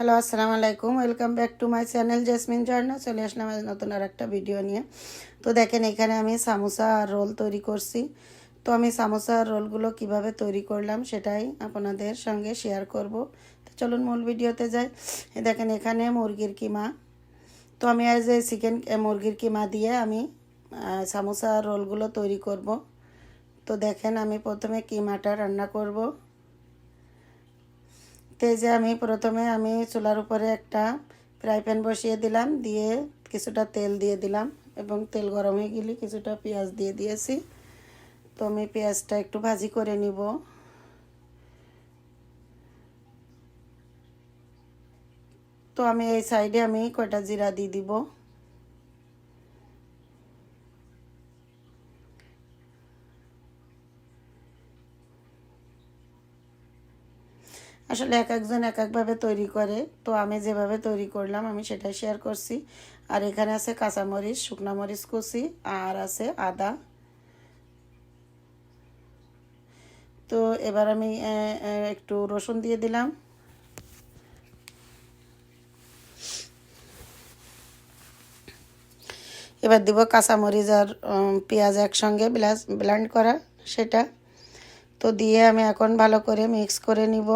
Hello আসসালামু আলাইকুম welcome back to my channel Jasmine Jharna চলে আসলাম আজ নতুন আর একটা ভিডিও নিয়ে। তো দেখেন, এখানে আমি সামোসা আর রোল তৈরি করছি। তো আমি সামোসা আর রোলগুলো কীভাবে তৈরি করলাম সেটাই আপনাদের সঙ্গে শেয়ার করব। তো চলুন মূল ভিডিওতে যাই। দেখেন, এখানে মুরগির কিমা। তো আমি আজ এই চিকেন মুরগির কিমা দিয়ে আমি সামোসা আর রোলগুলো তৈরি করব। তো দেখেন, আমি প্রথমে কিমাটা রান্না করব। তেজে আমি প্রথমে আমি চুলার উপরে একটা ফ্রাই প্যান বসিয়ে দিলাম, দিয়ে কিছুটা তেল দিয়ে দিলাম এবং তেল গরম হয়ে গেলে কিছুটা পেঁয়াজ দিয়ে দিয়েছি। তো আমি পেঁয়াজটা একটু ভাজি করে নিব। তো আমি এই সাইডে আমি কয়টা জিরা দিয়ে দিব। আসলে এক একজন এক একভাবে তৈরি করে। তো আমি যেভাবে তৈরি করলাম, আমি সেটাই শেয়ার করছি। আর এখানে আছে কাঁচামরিচ, শুকনা মরিচ কুচি, আর আছে আদা। তো এবার আমি একটু রসুন দিয়ে দিলাম। এবার দিব কাঁচামরিচ আর পেঁয়াজ একসঙ্গে ব্লেন্ড করা সেটা। তো দিয়ে আমি এখন ভালো করে মিক্স করে নিব।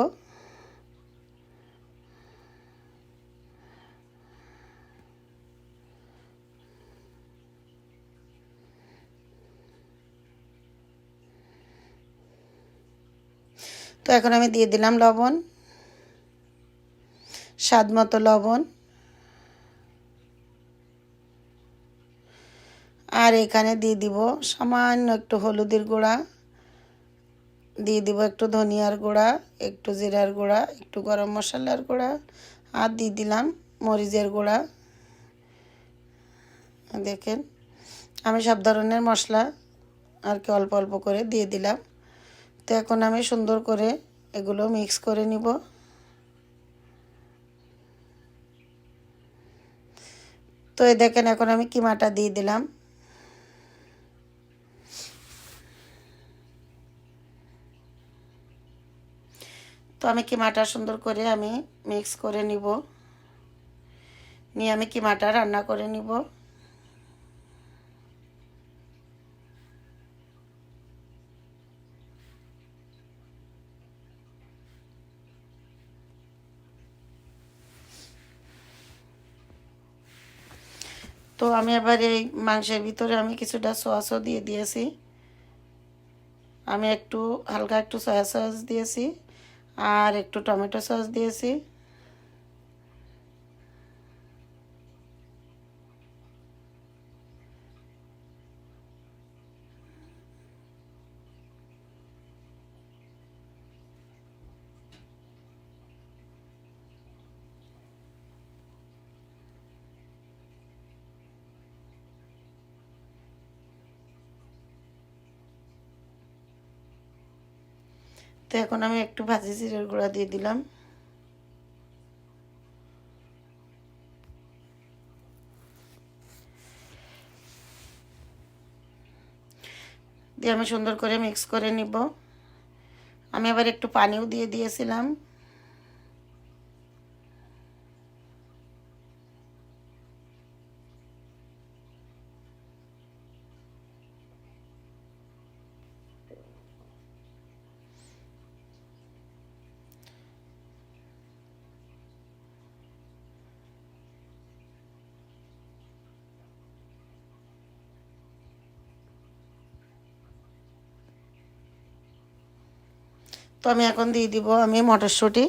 তো এখন আমি দিয়ে দিলাম লবণ, স্বাদ মতো লবণ। আর এখানে দিয়ে দিব সামান্য একটু হলুদের গুঁড়া, দিয়ে দিব একটু ধনিয়ার গুঁড়া, একটু জিরার গুঁড়া, একটু গরম মশলার গুঁড়া, আর দিয়ে দিলাম মরিচের গুঁড়া। দেখেন, আমি সব ধরনের মশলা আর কি অল্প অল্প করে দিয়ে দিলাম। তো এখন আমি সুন্দর করে এগুলো মিক্স করে নিব। তো এই দেখেন এখন আমি কিমাটা দিয়ে দিলাম। তো আমি কিমাটা সুন্দর করে আমি মিক্স করে নিব। নিয়ে আমি কিমাটা রান্না করে নিব। তো আমি এবার এই মাংসের ভিতরে আমি কিছুটা সসও দিয়ে দিয়েছি। আমি একটু হালকা একটু সয়া সস দিয়েছি আর একটু টমেটো সস দিয়েছি। তো এখন আমি একটু ভাজি জিরের গুঁড়া দিয়ে দিলাম। দিয়ে আমি সুন্দর করে মিক্স করে নিব। আমি আবার একটু পানিও দিয়ে দিয়েছিলাম। তো আমি এখন দিয়ে দিব আমি মটরশুঁটি।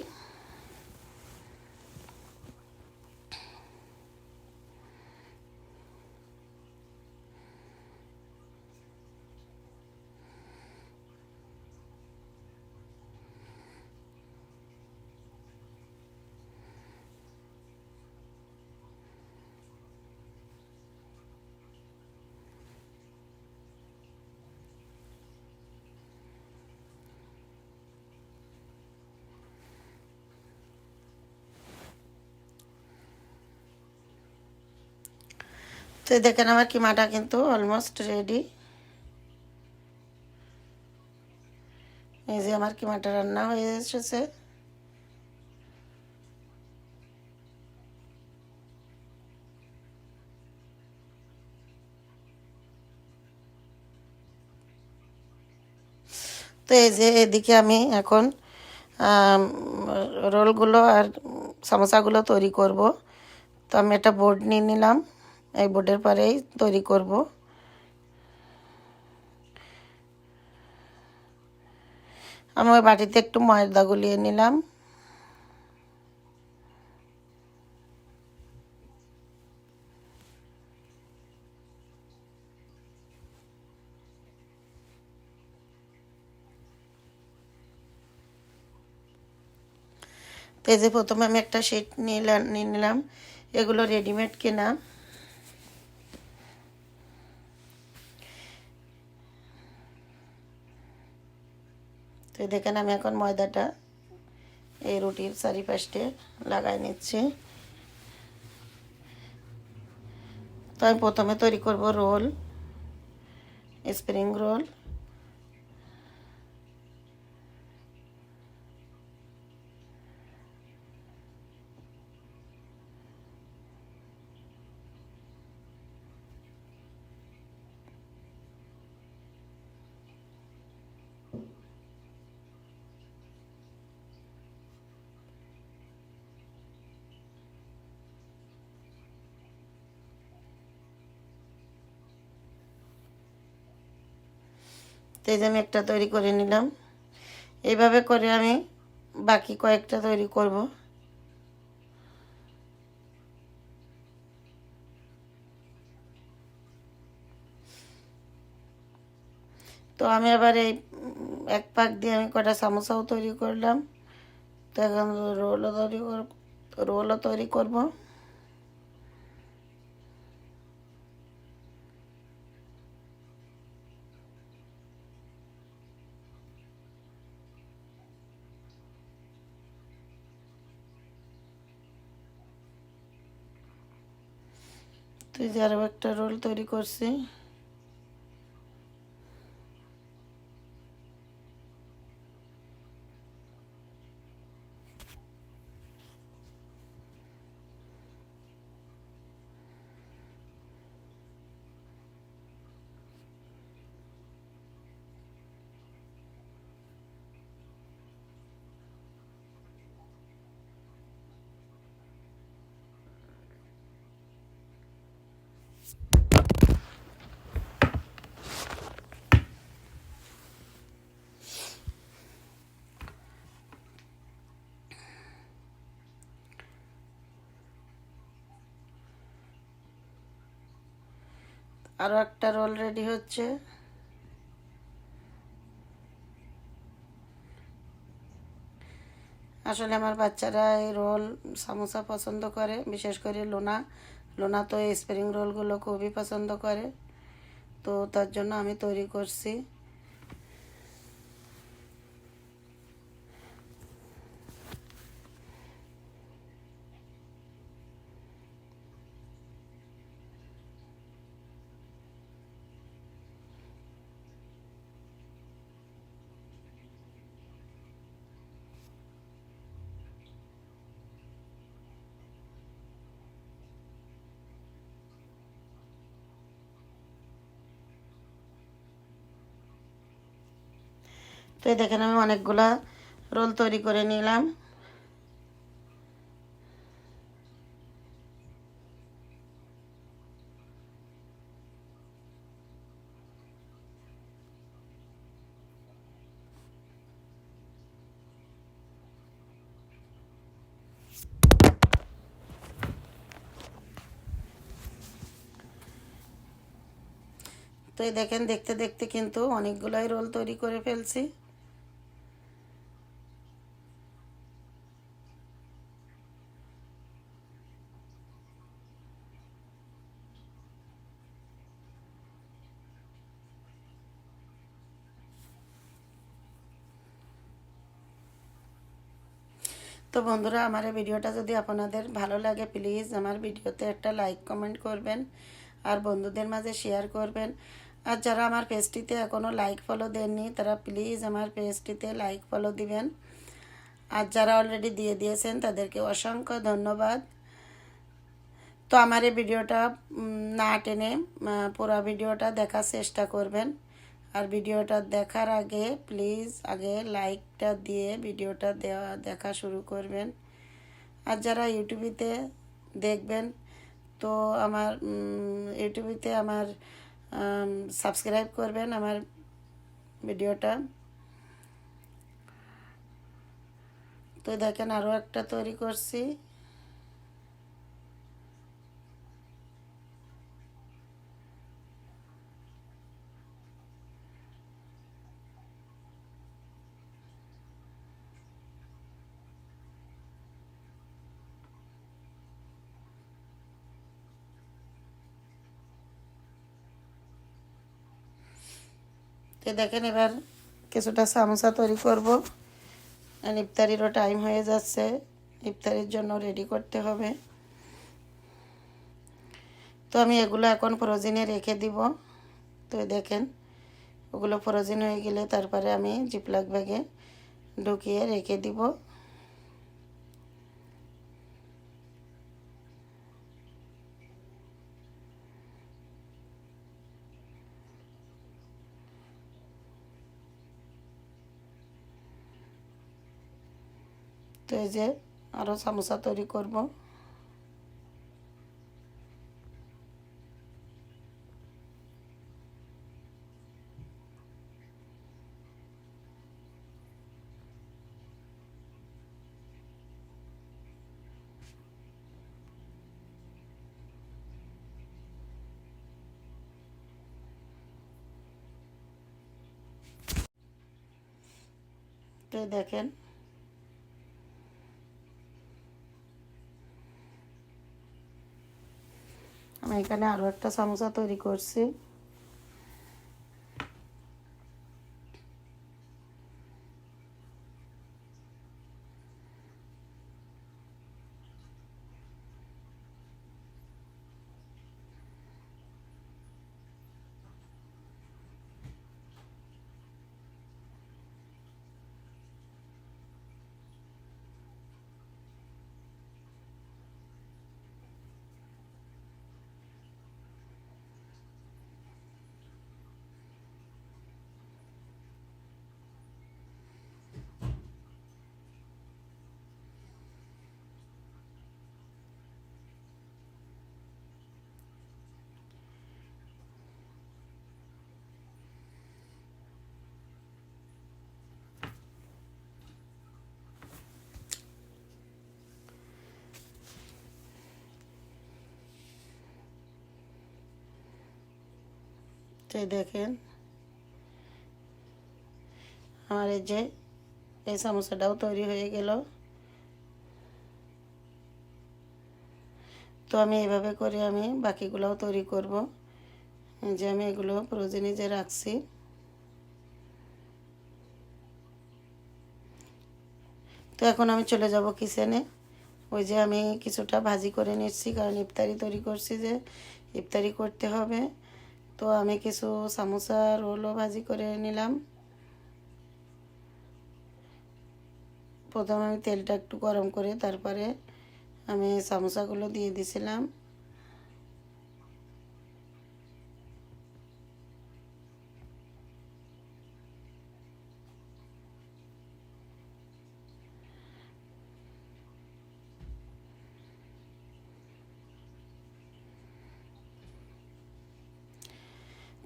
তো দেখেন আমার কিমাটা কিন্তু অলমোস্ট রেডি এই যে আমার কিমাটা রান্না হয়ে এসেছে। তো এই যে এদিকে আমি এখন রোলগুলো আর সামোসাগুলো তৈরি করব। তো আমি একটা বোর্ড নিয়ে নিলাম। এই বোর্ডের পরেই তৈরি করব। আমি ওই বাটিতে একটু ময়দা গুলিয়ে নিলাম। পেজে প্রথমে আমি একটা শিট নিলাম, নিয়ে নিলাম। এগুলো রেডিমেড কেনা। তো দেখেন আমি এখন ময়দাটা এই রুটির চারিপাশে লাগাই নিচ্ছি। তো আমি প্রথমে তৈরি করব রোল, স্প্রিং রোল তো এই যে আমি একটা তৈরি করে নিলাম। এইভাবে করে আমি বাকি কয়েকটা তৈরি করব। তো আমি আবার এই এক পাক দিয়ে আমি কটা সামোসাও তৈরি করলাম। তো এখন রোলও তৈরি রোলও তৈরি করব। তো যে আরও একটা রোল তৈরি করছি। আরও একটা রোল রেডি হচ্ছে। আসলে আমার বাচ্চারা এই রোল সামোসা পছন্দ করে, বিশেষ করে লোনা। লোনা তো এই স্প্রিং রোলগুলো খুবই পছন্দ করে। তো তার জন্য আমি তৈরি করছি। তো দেখেন আমি অনেকগুলা রোল তৈরি করে নিলাম। তো এই দেখেন দেখতে দেখতে কিন্তু অনেকগুলাই রোল তৈরি করে ফেলছি। তো বন্ধুরা, আমার এই ভিডিওটা যদি আপনাদের ভালো লাগে প্লিজ আমার ভিডিওতে একটা লাইক কমেন্ট করবেন আর বন্ধুদের মাঝে শেয়ার করবেন। আর যারা আমার পেজটিতে এখনও লাইক ফলো দেননি, তারা প্লিজ আমার পেজটিতে লাইক ফলো দিবেন। আর যারা অলরেডি দিয়ে দিয়েছেন, তাদেরকে অসংখ্য ধন্যবাদ। তো আমার এই ভিডিওটা না টেনে পুরো ভিডিওটা দেখার চেষ্টা করবেন। আর ভিডিওটা দেখার আগে প্লিজ আগে লাইকটা দিয়ে ভিডিওটা দেওয়া, দেখা শুরু করবেন। আর যারা ইউটিউবেতে দেখবেন, তো আমার ইউটিউবেতে আমার সাবস্ক্রাইব করবেন আমার ভিডিওটা। তো দেখেন আরও একটা তৈরি করছি। তো দেখেন, এবার কিছুটা সামোসা তৈরি করব। ইফতারিরও টাইম হয়ে যাচ্ছে। ইফতারির জন্য রেডি করতে হবে। তো আমি এগুলো এখন ফ্রোজিনে রেখে দিব। তো দেখেন, ওগুলো ফ্রোজিন হয়ে গেলে তারপরে আমি জিপলাক ব্যাগে ঢুকিয়ে রেখে দিব। তো এই যে আরও সামোসা তৈরি করব। দেখেন এখানে আরও একটা সামোসা তৈরি করছি। তো দেখেন। আমার এই যে, এই সমস্যাটাও তৈরি হয়ে গেল। তো আমি এভাবে করে আমি বাকিগুলোও তৈরি করব। যে আমি এগুলো প্রয়োজনে যে রাখছি। তো এখন আমি চলে যাব কিচেনে। ওই যে আমি কিছুটা ভাজি করে নিচ্ছি, কারণ ইফতারি তৈরি করছি যে, ইফতারি করতে হবে। তো আমি কিছু সামোসা রোলও ভাজি করে নিলাম। প্রথমে আমি তেলটা একটু গরম করে তারপরে আমি সামোসাগুলো দিয়ে দিছিলাম।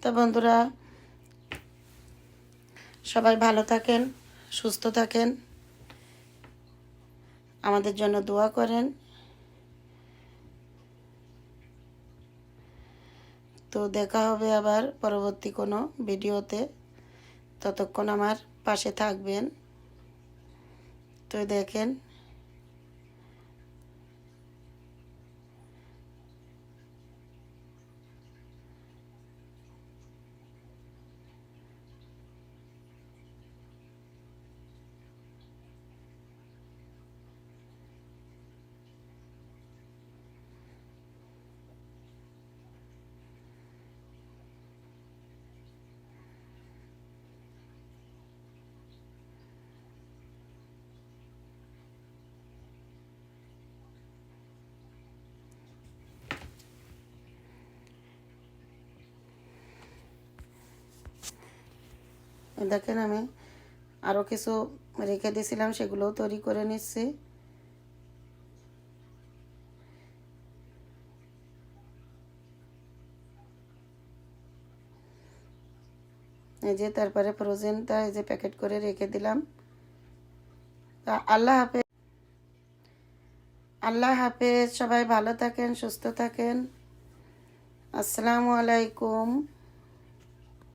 তো বন্ধুরা। সবাই ভালো থাকেন, সুস্থ থাকেন। আমাদের জন্য দোয়া করেন। তো দেখা হবে আবার পরবর্তী কোনো ভিডিওতে। ততক্ষণ আমার পাশে থাকবেন। তো দেখেন দেখেন আমি আরও কিছু রেখে দিয়েছিলাম, সেগুলোও তৈরি করে নিচ্ছি। এই যে তারপরে ফ্রোজেনটা এই যে প্যাকেট করে রেখে দিলাম। তা আল্লাহ হাফেজ। আল্লাহ হাফেজ, সবাই ভালো থাকেন, সুস্থ থাকেন। আসসালামু আলাইকুম।